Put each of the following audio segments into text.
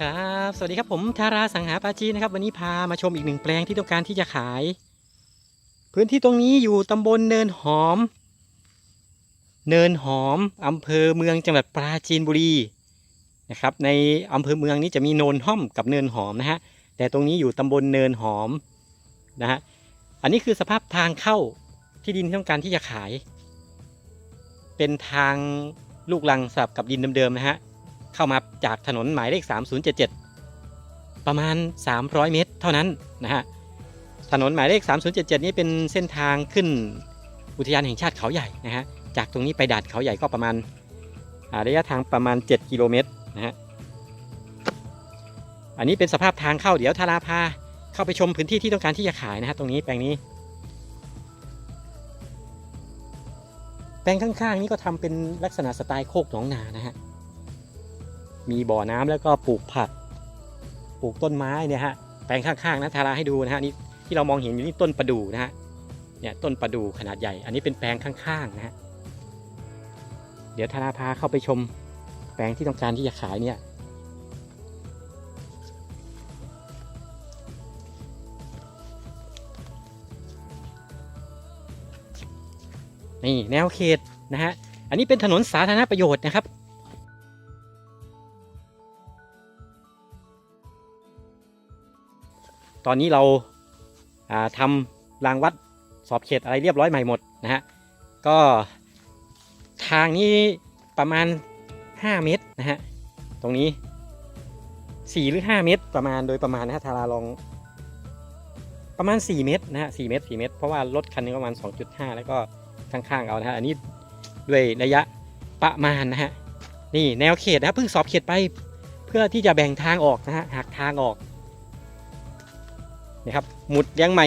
ครับสวัสดีครับผมทาราสังหาปาจีนะครับ วันนี้พามาชมอีกหนึ่งแปลงที่ต้องการที่จะขาย พื้นที่ตรงนี้อยู่ตำบลเนินหอม เนินหอมอำเภอเมืองจังหวัดปราจีนบุรีนะครับ ในอำเภอเมืองนี้จะมีโนนห้อมกับเนินหอมนะฮะแต่ตรงนี้อยู่ตำบลเนินหอมนะฮะอันนี้คือสภาพทางเข้าที่ดินที่ต้องการที่จะขาย เป็นทางลูกลังสับกับดินเดิมๆนะฮะ เข้ามาจากถนนหมายเลข 3077 ประมาณ 300 เมตร เท่านั้นนะฮะถนนหมายเลข 3077 นี้เป็นเส้นทางขึ้นอุทยานแห่งชาติเขาใหญ่นะฮะจากตรงนี้ไปด่านเขาใหญ่ก็ประมาณระยะทางประมาณ 7 กิโลเมตรนะฮะอันนี้เป็นสภาพทางเข้าเดี๋ยวทาราพาเข้าไปชมพื้นที่ที่ต้องการที่จะขายนะฮะตรงนี้แปลงนี้ แปลงข้างๆ นี้ก็ทำเป็นลักษณะสไตล์โคกหนองนานะฮะ มีบ่อน้ำแล้วก็ปลูกผัก ปลูกต้นไม้เนี่ยฮะแปลงข้างๆนะทาราให้ดูนะฮะนี่ที่เรามองเห็นอยู่นี่ต้นประดู่นะฮะเนี่ยต้นประดู่ขนาดใหญ่ อันนี้เป็นแปลงข้างๆนะฮะเดี๋ยวทาราพาเข้าไปชมแปลงที่ต้องการที่จะขายเนี่ยนี่แนวเขตนะฮะ อันนี้เป็นถนนสาธารณประโยชน์นะครับ ตอนนี้เราาทำรางวัดสอบเขตอะไรเรียบร้อยใหม่หมดนะฮะก็ทางนี้ประมาณ 5 เมตรนะฮะตรงนี้ 4 หรือ 5 เมตรประมาณโดยประมาณนะฮะทาราลองประมาณ 4 เมตรนะฮะ4เมตร 4 เมตร เพราะว่ารถคันนึงประมาณ 2.5 แล้วก็ข้างๆเอานะฮะอันนี้ด้วยระยะประมาณนะฮะนี่แนวเขตนะเพิ่งสอบเขตไปเพื่อที่จะแบ่งทางออกนะฮะหักทางออก นี่ครับหมุดยังใหม่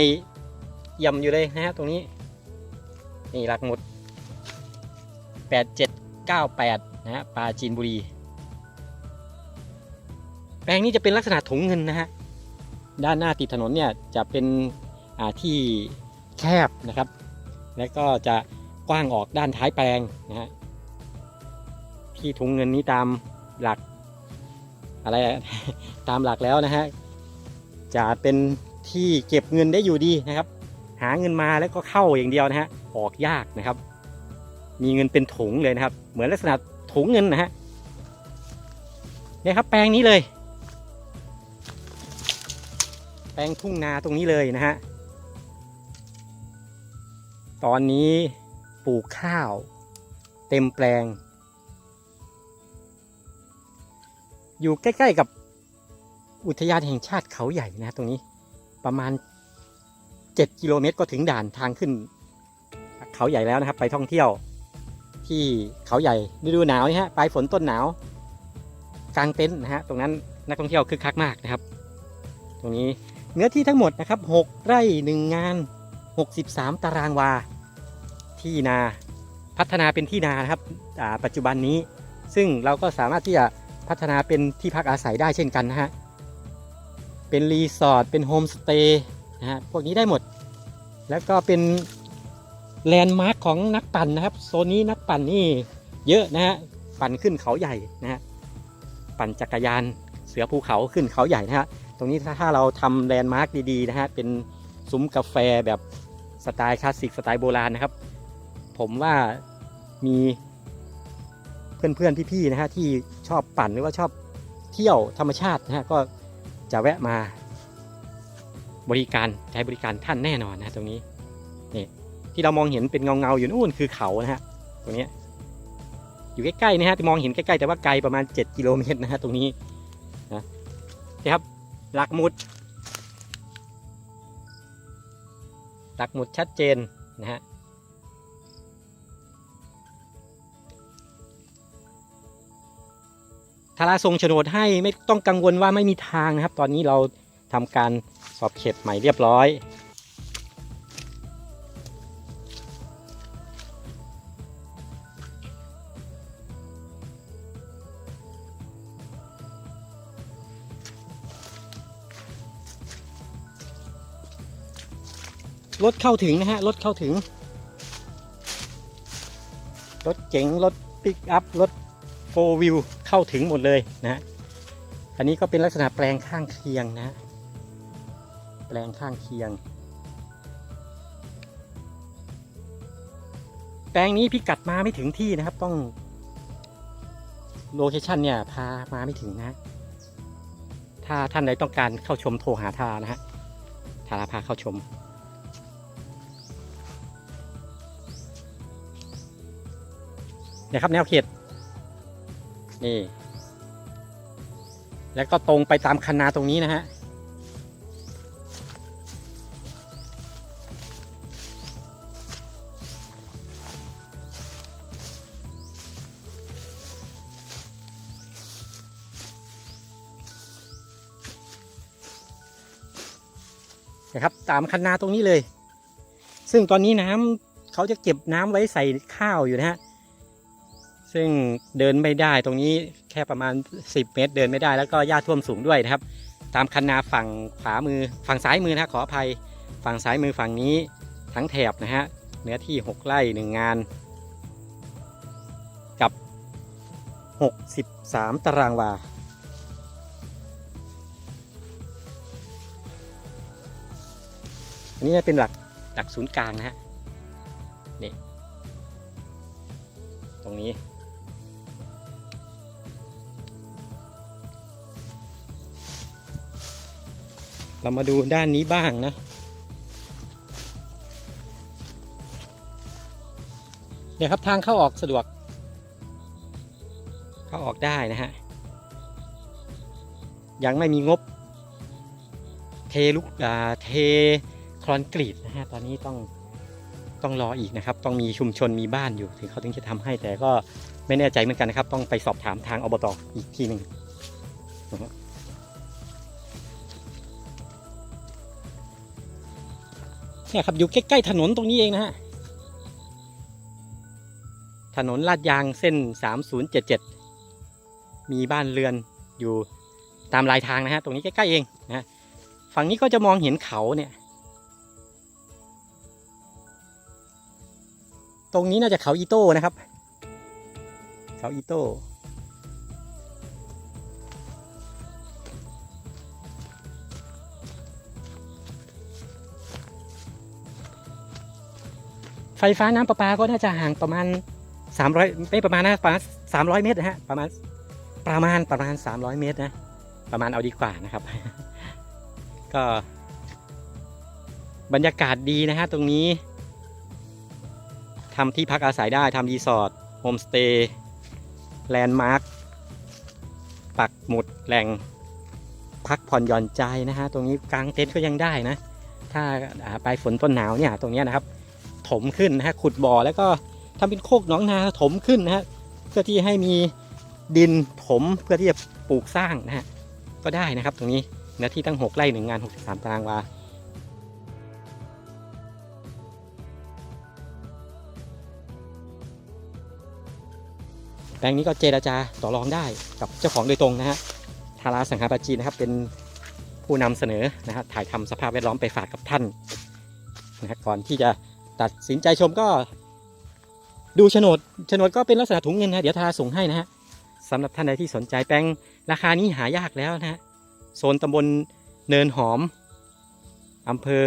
ย่ำอยู่เลยนะฮะตรงนี้ นี่หลักหมุด 8798 นะฮะปราจีนบุรี แปลงนี้จะเป็นลักษณะถุงเงินนะฮะด้านหน้าติดถนนเนี่ยจะเป็นที่แคบนะครับ และก็จะกว้างออกด้านท้ายแปลงนะฮะที่ถุงเงินนี้ตามหลักอะไรตามหลักแล้วนะฮะจะเป็น ที่เก็บเงินได้อยู่ดีนะครับ หาเงินมาแล้วก็เข้าอย่างเดียวนะฮะออกยากนะครับ มีเงินเป็นถุงเลยนะครับ เหมือนลักษณะถุงเงินนะฮะเนี่ยครับแปลงนี้เลย แปลงทุ่งนาตรงนี้เลยนะฮะตอนนี้ปลูกข้าว เต็มแปลง อยู่ใกล้ ๆ กับอุทยานแห่งชาติเขาใหญ่นะฮะตรงนี้ ประมาณ 7 กิโลเมตรก็ถึงด่านทางขึ้น เขาใหญ่แล้วนะครับ ไปท่องเที่ยว ที่เขาใหญ่ฤดูหนาวนี่ฮะปลายฝนต้นหนาวกลางเต็นท์นะฮะตรงนั้นนักท่องเที่ยวคึกคักมากนะครับ ตรงนี้เนื้อที่ทั้งหมดนะครับ 6 ไร่ 1 งาน 63 ตารางวา ที่นาพัฒนาเป็นที่นานะครับปัจจุบันนี้ ซึ่งเราก็สามารถที่จะพัฒนาเป็นที่พักอาศัยได้เช่นกันนะฮะ เป็นรีสอร์ทเป็นโฮมสเตย์นะฮะพวกนี้ได้หมด แล้วก็เป็นแลนด์มาร์คของนักปั่นนะครับโซนนี้นักปั่นนี่เยอะนะฮะปั่นขึ้นเขาใหญ่นะฮะปั่นจักรยานเสือภูเขาขึ้นเขาใหญ่นะฮะตรงนี้ถ้าถ้าเราทำแลนด์มาร์คดีๆนะฮะเป็นซุ้มกาแฟแบบสไตล์คลาสสิกสไตล์โบราณนะครับ ผมว่ามีเพื่อนๆพี่ๆนะฮะที่ชอบปั่นหรือว่าชอบเที่ยวธรรมชาตินะฮะก็ จะแวะมาบริการใช้บริการท่านแน่นอนนะตรงนี้นี่ที่เรามองเห็นเป็นเงาๆอยู่นู่นคือเขานะฮะตรงนี้อยู่ใกล้ๆนะฮะที่มองเห็นใกล้ๆแต่ว่าไกลประมาณ 7 กิโลเมตรนะฮะตรงนี้นะนี่ครับหลักหมุดหลักหมุดชัดเจนนะฮะ ทาราส่งโฉนดให้ไม่ต้องกังวลว่าไม่มีทางนะครับ ตอนนี้เราทำการสอบเขตใหม่เรียบร้อยรถเข้าถึงนะฮะรถเข้าถึง รถเก๋งรถปิกอัพรถ โฟวิวเข้าถึงหมดเลยนะฮะอันนี้ก็เป็นลักษณะแปลงข้างเคียงนะ แปลงข้างเคียง แปลงนี้พิกัดมาไม่ถึงที่นะครับ ต้องโลเคชันเนี่ยพามาไม่ถึงนะ ถ้าท่านใดต้องการเข้าชมโทรหาทารนะฮะทาราพาเข้าชมเนี่ยครับแนวเขต นี่ แล้วก็ตรงไปตามคันนาตรงนี้นะฮะ นะครับตามคันนาตรงนี้เลย ซึ่งตอนนี้น้ำเขาจะเก็บน้ำไว้ใส่ข้าวอยู่นะฮะ ซึ่งเดินไม่ได้ตรงนี้แค่ประมาณ 10 เมตร เดินไม่ได้แล้วก็หญ้าท่วมสูงด้วยนะครับ ตามคันนาฝั่งขวามือฝั่งซ้ายมือนะขออภัย ฝั่งซ้ายมือฝั่งนี้ทั้งแถบนะฮะเนื้อที่ 6ไร่หนึ่งงาน กับ 63 ตารางวาอันนี้เป็นหลักหลักศูนย์กลางนะฮะนี่ตรงนี้ เรามาดูด้านนี้บ้างนะ เนี่ยครับทางเข้าออกสะดวก เข้าออกได้นะฮะ ยังไม่มีงบ เทลุกอ่าเทคอนกรีตนะฮะ ตอนนี้ต้องต้องรออีกนะครับ ต้องมีชุมชนมีบ้านอยู่ ถึงเขาถึงจะทำให้แต่ก็ไม่แน่ใจเหมือนกันนะครับ ต้องไปสอบถามทางอบตอีกทีหนึ่งนะฮะ เนี่ยครับอยู่ใกล้ๆถนนตรงนี้เองนะฮะ ถนนลาดยางเส้น 3077 มีบ้านเรือนอยู่ตามรายทางนะฮะ ตรงนี้ใกล้ๆเองนะฮะฝั่งนี้ก็จะมองเห็นเขาเนี่ย ตรงนี้น่าจะเขาอีโต้นะครับ เขาอีโต้ ฟฟ้าน้ำประปาก็น่าจะห่างประมาณ 300 ไม่ประมาณนะประมาณ300 เมตรนะฮะประมาณประมาณประมาณ 300 เมตรนะ ประมาณเอาดีกว่านะครับ ก็ บรรยากาศดีนะฮะตรงนี้ทำที่พักอาศัยได้ทำรีสอร์ทโฮมสเตย์แลนด์มาร์คปักหมุดแหล่งพักผ่อนหย่อนใจนะฮะตรงนี้กางเต็นท์ก็ยังได้นะ ถ้าอ่าปลายฝนต้นหนาวเนี่ยตรงนี้นะครับ ถมขึ้นนะฮะขุดบ่อแล้วก็ทำเป็นโคกหนองนาถมขึ้นนะฮะเพื่อที่ให้มีดินถมเพื่อที่จะปลูกสร้างนะฮะก็ได้นะครับตรงนี้เนื้อที่ตั้ง 6ไร่หนึ่งงาน 63 ตารางวาแปลงนี้ก็เจราจาต่อรองได้กับเจ้าของโดยตรงนะฮะทาราสังหาปาจีนนะครับเป็นผู้นำเสนอนะฮะถ่ายทำสภาพแวดล้อมไปฝากกับท่านนะฮะก่อนที่จะ ตัดสินใจชมก็ดูโฉนดโฉนดก็เป็นลักษณะถุงเงินนะเดี๋ยวทาส่งให้นะฮะสำหรับท่านใดที่สนใจแปลงราคานี้หายากแล้วนะฮะโซนตำบลเนินหอมอำเภอ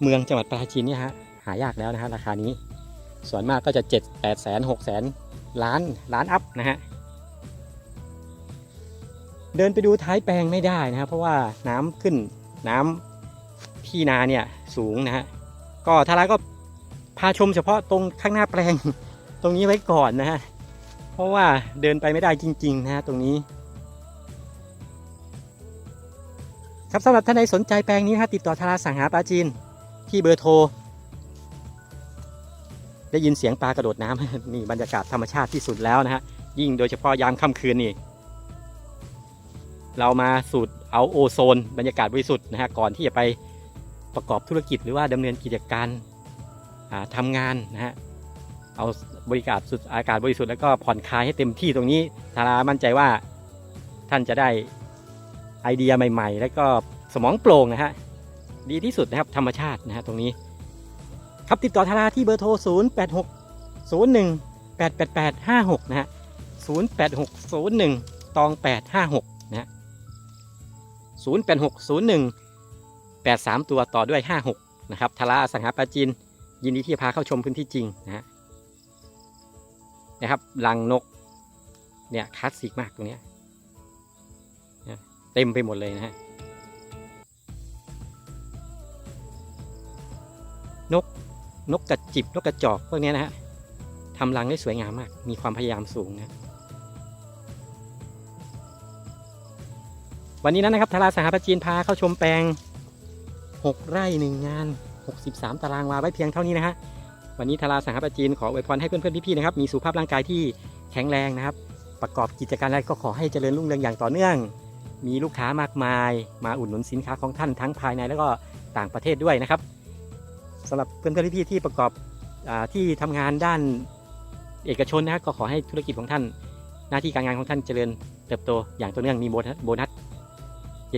เมืองจังหวัดปราจีนเนี่ยฮะหายากแล้วนะฮะราคานี้ ส่วนมากก็จะ7 8แสน6แสนล้านล้านอัพนะฮะเดินไปดูท้ายแปลงไม่ได้นะครับเพราะว่าน้ำขึ้นน้ำที่นาเนี่ยสูงนะฮะ ก็ทาราก็พาชมเฉพาะตรงข้างหน้าแปลง ตรงนี้ไว้ก่อนนะฮะ เพราะว่าเดินไปไม่ได้จริง ๆ นะฮะตรงนี้ ครับสำหรับท่านใดสนใจแปลงนี้นะฮะติดต่อทาราสังหาปลาจีนที่เบอร์โทร ได้ยินเสียงปลากระโดดน้ำนี่บรรยากาศธรรมชาติที่สุดแล้วนะฮะ ยิ่งโดยเฉพาะยามค่ำคืนนี่เรามาสูดเอาโอโซน บรรยากาศบริสุทธิ์นะฮะก่อนที่จะไป ประกอบธุรกิจหรือว่าดำเนินกิจการอ่าทำงานนะฮะเอาบริการสุดอากาศบริสุทธิ์แล้วก็ผ่อนคลายให้เต็มที่ตรงนี้ทารามั่นใจว่าท่านจะได้ไอเดียใหม่ ๆ แล้วก็สมองโปร่งนะฮะดีที่สุดนะครับธรรมชาตินะฮะตรงนี้ ครับติดต่อทาราที่เบอร์โทร 0 8 6 0 1 8 8 8 5 6 นะฮะ 0 8 6 0 1 ตองแปดห้าหกนะฮะศูนย์แป ดหกศูนย์หนึ่งแปดสามตัวต่อด้วยห้าหกนะครับทาราสังหาปราจีนยินดีที่จะพาเข้าชมพื้นที่จริงนะฮะนะครับรังนกเนี่ยคลาสสิกมากตรงนี้เต็มไปหมดเลยนะฮะนกนกกระจิบนกกระจอกพวกนี้นะฮะทำรังได้สวยงามมาก มีความพยายามสูงนะวันนี้นั้นนะครับทาราสหประจีนพาเข้าชมแปลง 6 ไร่หนึ่งงาน 63 ตารางวาไว้เพียงเท่านี้นะฮะวันนี้ทาราสหประจีนขออวยพรให้เพื่อนๆพี่ๆนะครับมีสุขภาพร่างกายที่แข็งแรงนะครับ ประกอบกิจการอะไรก็ขอให้เจริญรุ่งเรืองอย่างต่อเนื่อง มีลูกค้ามากมาย มาอุดหนุนสินค้าของท่านทั้งภายในแล้วก็ต่างประเทศด้วยนะครับสำหรับเพื่อนๆพี่ๆที่ประกอบอที่ทำงานด้านเอกชนนะครับก็ขอให้ธุรกิจของท่าน หน้าที่การงานของท่านเจริญเติบโตอย่างต่อเนื่องมีโบนัส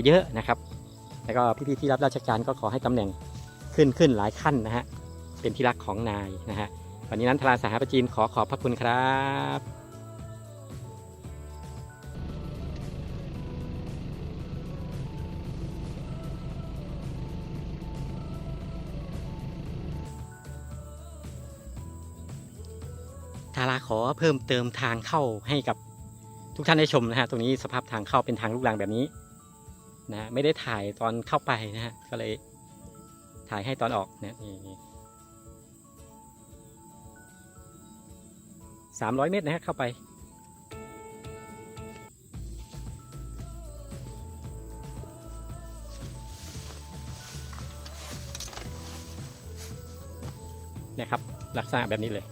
เยอะๆนะครับ แล้วก็พี่ๆที่รับราชการก็ขอให้ตำแหน่งขึ้นขึ้นหลายขั้นนะฮะ เป็นที่รักของนายนะฮะ วันนี้นั้นทราสหประจีนขอขอบพระคุณครับทาราขอเพิ่มเติมทางเข้าให้กับทุกท่านได้ชมนะฮะ ตรงนี้สภาพทางเข้าเป็นทางลูกรังแบบนี้ นะไม่ได้ถ่ายตอนเข้าไปนะฮะก็เลยถ่ายให้ตอนออกนะนี่สามร้อยเมตรนะฮะเข้าไปนี่ยครับ ลักษณะแบบนี้เลย